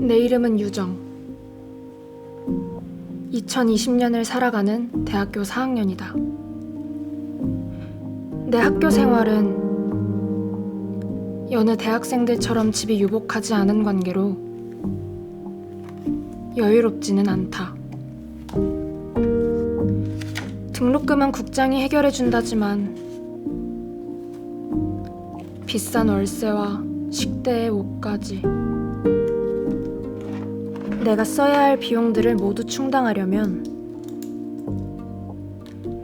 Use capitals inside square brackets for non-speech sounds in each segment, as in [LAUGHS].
내 이름은 유정. 2020년을 살아가는 대학교 4학년이다. 내 학교 생활은 여느 대학생들처럼 집이 유복하지 않은 관계로 여유롭지는 않다. 등록금은 국장이 해결해 준다지만 비싼 월세와 식대의 옷까지 내가 써야 할 비용들을 모두 충당하려면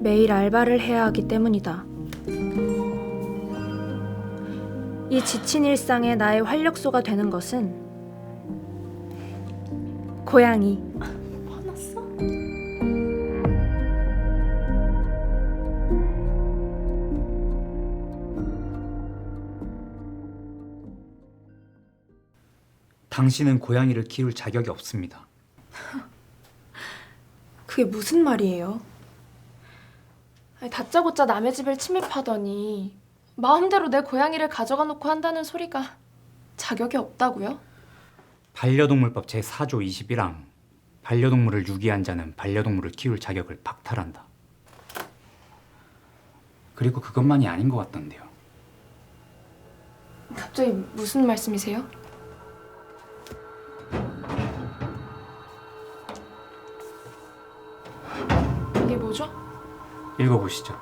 매일 알바를 해야 하기 때문이다. 이 지친 일상에 나의 활력소가 되는 것은 고양이. 당신은 고양이를 키울 자격이 없습니다. [LAUGHS] 그게 무슨 말이에요? 아니, 다짜고짜 남의 집을 침입하더니 마음대로 내 고양이를 가져가 놓고 한다는 소리가 자격이 없다고요? 반려동물법 제4조 21항 반려동물을 유기한 자는 반려동물을 키울 자격을 박탈한다. 그리고 그것만이 아닌 것 같던데요. 갑자기 무슨 말씀이세요? 이게 뭐죠? 읽어보시죠.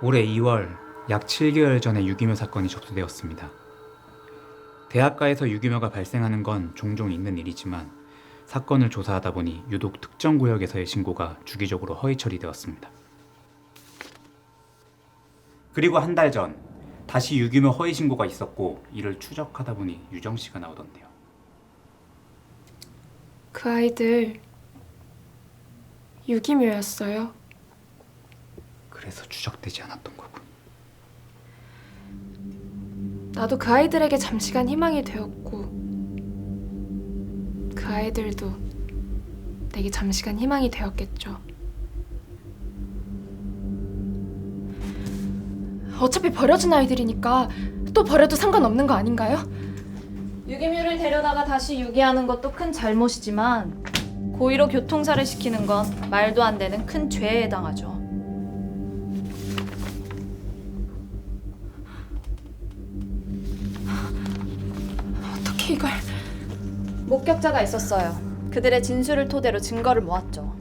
올해 2월 약 7개월 전에 유기묘 사건이 접수되었습니다. 대학가에서 유기묘가 발생하는 건 종종 있는 일이지만 사건을 조사하다 보니 유독 특정 구역에서의 신고가 주기적으로 허위 처리되었습니다. 그리고 한 달 전 다시 유기묘 허위 신고가 있었고 이를 추적하다 보니 유정 씨가 나오던데요. 그 아이들 유기묘였어요. 그래서 추적되지 않았던 거군. 나도 그 아이들에게 잠시간 희망이 되었고 그 아이들도 내게 잠시간 희망이 되었겠죠. 어차피 버려진 아이들이니까 또 버려도 상관없는 거 아닌가요? 유기묘를 데려다가 다시 유기하는 것도 큰 잘못이지만 고의로 교통사를 시키는 건 말도 안 되는 큰 죄에 해당하죠. 어떻게 이걸 목격자가 있었어요. 그들의 진술을 토대로 증거를 모았죠.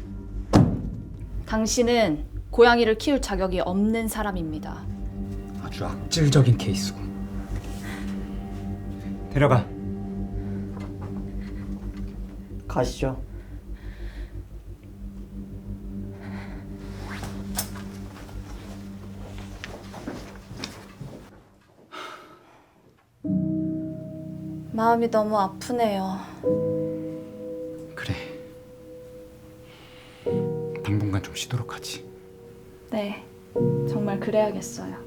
당신은 고양이를 키울 자격이 없는 사람입니다. 아주 악질적인 케이스군. 데려가. 가시죠. 마음이 너무 아프네요. 그래. 당분간 좀 쉬도록 하지. 네, 정말 그래야겠어요.